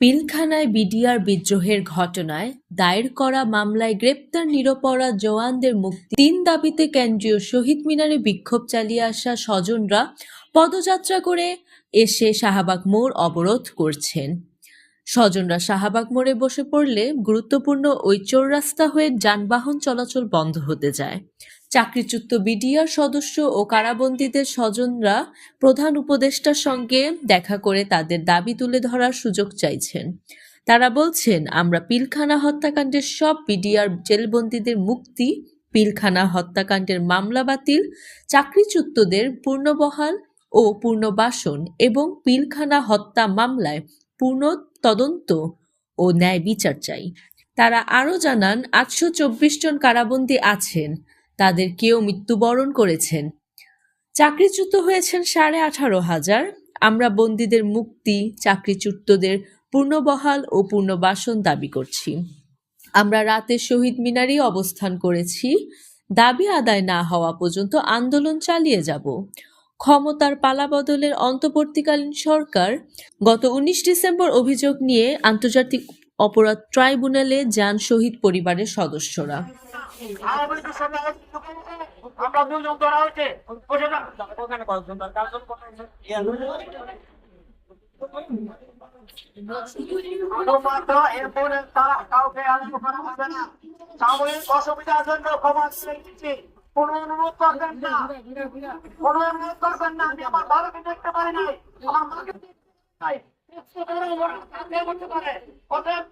মিনায় BDR বিদ্রোহের ঘটনায় দায়ের করা মামলায় গ্রেপ্তার নিরপরাধ জওয়ানদের মুক্তি। তিন দাবিতে কেন্দ্রীয় শহীদ মিনারে বিক্ষোভ চালিয়ে আসা স্বজনরা পদযাত্রা করে এসে শাহবাগ মোড় অবরোধ করছেন। স্বজনরা শাহবাগ মোড়ে বসে পড়লে গুরুত্বপূর্ণ ওই চৌরাস্তা হয়ে যানবাহন চলাচল বন্ধ হতে যায়। চাকরিচ্যুত বিডিআর সদস্য ও কারাবন্দীদের স্বজনরা প্রধান উপদেষ্টার সঙ্গে দেখা করে তাদের দাবি তুলে ধরার সুযোগ চাইছেন। তারা বলছেন, আমরা পিলখানা হত্যাকাণ্ডের সব বিডিআর জেলবন্দীদের মুক্তি, পিলখানা হত্যাকাণ্ডের মামলা বাতিল, চাকরিচ্যুতদের পূর্ণবহাল ও পুনর্বাসন এবং পিলখানা হত্যা মামলায় পূর্ণ তদন্ত ও ন্যায় বিচার চাই। তারা আরও জানান, আটশো চব্বিশ জন কারাবন্দী আছেন, তাদের কেউ মৃত্যুবরণ করেছেন। চাকরিচ্যুত হয়েছেন সাড়ে আঠারো হাজার। আমরা বন্দীদের মুক্তি, চাকরিচ্যুতদের পূর্ণবহাল ও পুনর্বাসন দাবি করছি। আমরা রাতে শহীদ মিনারেই অবস্থান করেছি। দাবি আদায় না হওয়া পর্যন্ত আন্দোলন চালিয়ে যাব। ক্ষমতার পালাবদলের অন্তর্বর্তীকালীন সরকার গত উনিশ ডিসেম্বর অভিযোগ নিয়ে আন্তর্জাতিক অপরাধ ট্রাইব্যুনালে যান শহীদ পরিবারের সদস্যরা। কোনো অনুরোধ করবেন না কোনো অনুরোধ করবেন না আমি আমার বাবাকে দেখতে পারি নাই আমার মাকে দেখতে পারি নাই। করতে পারে অতএব